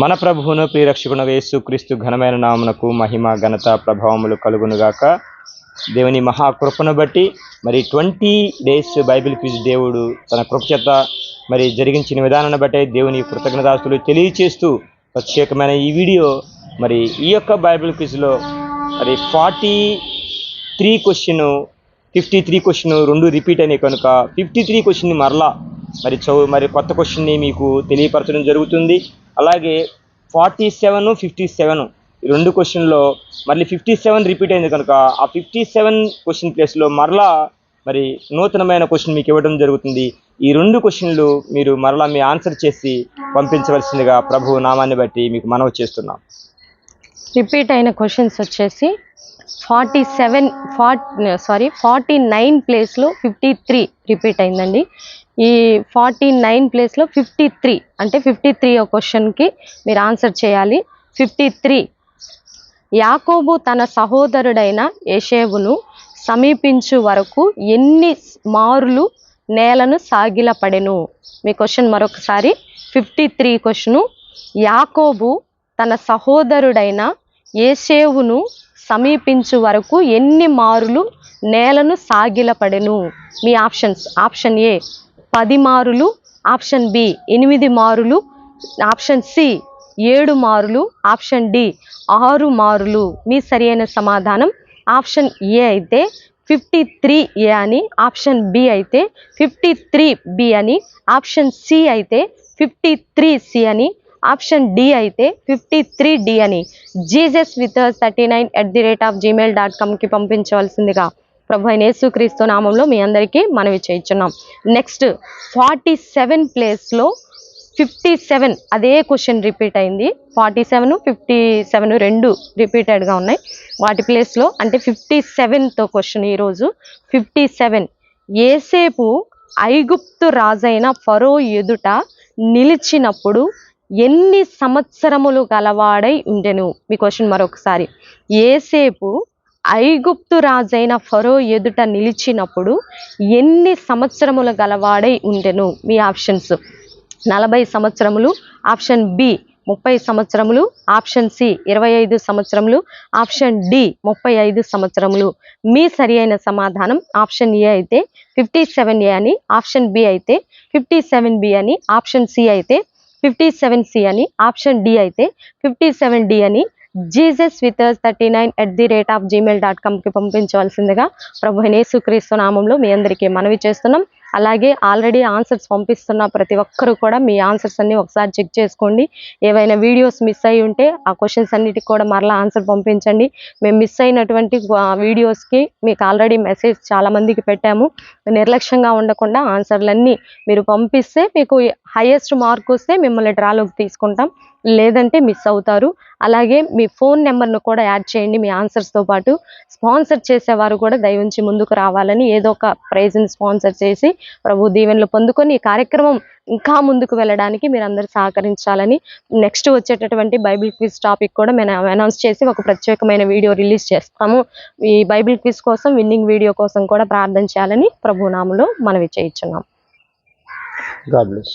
మన ప్రభువును ప్రియరక్షకుడు వేసు క్రీస్తు ఘనమైన నామునకు మహిమ ఘనత ప్రభావములు కలుగునుగాక. దేవుని మహాకృపను బట్టి మరి ట్వంటీ డేస్ బైబిల్ క్విజ్ దేవుడు తన కృపచేత మరి జరిగించిన విధానాన్ని బట్టి దేవుని కృతజ్ఞతాస్తులు తెలియచేస్తూ ప్రత్యేకమైన ఈ వీడియో మరి ఈ యొక్క బైబిల్ క్విజ్లో మరి forty three question fifty three question రెండు రిపీట్ అయినాయి కనుక ఫిఫ్టీ త్రీ క్వశ్చన్ని మరలా మరి చదువు మరి కొత్త క్వశ్చన్ని మీకు తెలియపరచడం జరుగుతుంది. అలాగే ఫార్టీ సెవెన్ ఫిఫ్టీ సెవెన్ రెండు క్వశ్చన్లో మళ్ళీ ఫిఫ్టీ సెవెన్ రిపీట్ అయింది కనుక ఆ ఫిఫ్టీ సెవెన్ క్వశ్చన్ ప్లేస్లో మరలా మరి నూతనమైన క్వశ్చన్ మీకు ఇవ్వడం జరుగుతుంది. ఈ రెండు క్వశ్చన్లు మీరు మరలా మీ ఆన్సర్ చేసి పంపించవలసిందిగా ప్రభు నామాన్ని బట్టి మీకు మనవి చేస్తున్నాం. రిపీట్ అయిన క్వశ్చన్స్ వచ్చేసి forty seven for sorry forty nine ప్లేస్లో ఫిఫ్టీ త్రీ రిపీట్ అయిందండి. ఈ ఫార్టీ నైన్ ప్లేస్లో ఫిఫ్టీ త్రీ అంటే ఫిఫ్టీ త్రీ క్వశ్చన్కి మీరు ఆన్సర్ చేయాలి. ఫిఫ్టీ త్రీ యాకోబు తన సహోదరుడైన ఏషేవును సమీపించు వరకు ఎన్ని మారులు నేలను సాగిలపడెను? మీ క్వశ్చన్ మరొకసారి. ఫిఫ్టీ త్రీ క్వశ్చను యాకోబు తన సహోదరుడైన ఏసేవును సమీపించు వరకు ఎన్ని మారులు నేలను సాగిలపడెను? మీ ఆప్షన్స్ ఆప్షన్ ఏ పది మారులు ఆప్షన్ బి ఎనిమిది మారులు ఆప్షన్ సి ఏడు మారులు ఆప్షన్ డి ఆరు మారులు. మీ సరైన సమాధానం ఆప్షన్ ఏ అయితే ఫిఫ్టీ త్రీ ఏ అని ఆప్షన్ బి అయితే ఫిఫ్టీ త్రీ బి అని ఆప్షన్ సి అయితే ఫిఫ్టీ త్రీ సి అని ఆప్షన్ డి అయితే ఫిఫ్టీ త్రీ డి అని. Jesus with thirty nine at the rate of gmail dot కామ్కి పంపించవలసిందిగా ప్రభు అయిన యేసుక్రీస్తు నామంలో మీ అందరికీ మనవి చేయించున్నాం. నెక్స్ట్ ఫార్టీ సెవెన్ ప్లేస్లో ఫిఫ్టీ సెవెన్ అదే క్వశ్చన్ రిపీట్ అయింది. ఫార్టీ సెవెన్ ఫిఫ్టీ సెవెన్ రెండు రిపీటెడ్గా ఉన్నాయి. వాటి ప్లేస్లో అంటే ఫిఫ్టీ సెవెన్తో క్వశ్చన్ ఈరోజు ఫిఫ్టీ సెవెన్ ఏసేపు ఐగుప్తు రాజైన ఫరో ఎదుట నిలిచినప్పుడు ఎన్ని సంవత్సరములు గలవాడై ఉండెను? మీ క్వశ్చన్ మరొకసారి. ఏసేపు ఐగుప్తు రాజైన ఫరో ఎదుట నిలిచినప్పుడు ఎన్ని సంవత్సరములు గలవాడై ఉండెను? మీ ఆప్షన్స్ నలభై సంవత్సరములు ఆప్షన్ బి ముప్పై సంవత్సరములు ఆప్షన్ సి ఇరవై ఐదు సంవత్సరములు ఆప్షన్ డి ముప్పై ఐదు సంవత్సరములు. మీ సరి అయిన సమాధానం ఆప్షన్ ఏ అయితే ఫిఫ్టీ సెవెన్ ఏ అని ఆప్షన్ బి అయితే ఫిఫ్టీ సెవెన్ బి అని ఆప్షన్ సి అయితే ఫిఫ్టీ సెవెన్ సి అని ఆప్షన్ డి అయితే ఫిఫ్టీ సెవెన్ డి అని Jesus with thirty nine at the rate of gmail dot కామ్కి పంపించవలసిందిగా ప్రభు నేసుక్రీస్తు నామంలో మీ అందరికీ మనవి చేస్తున్నాం. అలాగే ఆల్రెడీ ఆన్సర్స్ పంపిస్తున్న ప్రతి ఒక్కరు కూడా మీ ఆన్సర్స్ అన్ని ఒకసారి చెక్ చేసుకోండి. ఏవైనా వీడియోస్ మిస్ అయి ఉంటే ఆ క్వశ్చన్స్ అన్నిటికి కూడా మరలా ఆన్సర్ పంపించండి. మేము మిస్ అయినటువంటి వీడియోస్కి మీకు ఆల్రెడీ మెసేజ్ చాలామందికి పెట్టాము. నిర్లక్ష్యంగా ఉండకుండా ఆన్సర్లన్నీ మీరు పంపిస్తే మీకు హైయెస్ట్ మార్క్ వస్తే మిమ్మల్ని డ్రాలోకి తీసుకుంటాం. లేదంటే మిస్ అవుతారు. అలాగే మీ ఫోన్ నెంబర్ను కూడా యాడ్ చేయండి మీ ఆన్సర్స్తో పాటు. స్పాన్సర్ చేసేవారు కూడా దయవుంచి ముందుకు రావాలని ఏదో ఒక ప్రైజ్ని స్పాన్సర్ చేసి ప్రభు దీవెనలు పొందుకొని ఈ కార్యక్రమం ఇంకా ముందుకు వెళ్ళడానికి మీరు అందరూ సహకరించాలని నెక్స్ట్ వచ్చేటటువంటి బైబిల్ క్విజ్ టాపిక్ కూడా మేము అనౌన్స్ చేసి ఒక ప్రత్యేకమైన వీడియో రిలీజ్ చేస్తాము. ఈ బైబిల్ క్విజ్ కోసం విన్నింగ్ వీడియో కోసం కూడా ప్రార్థన చేయాలని ప్రభు నామంలో మనవి చేయించున్నాం. God bless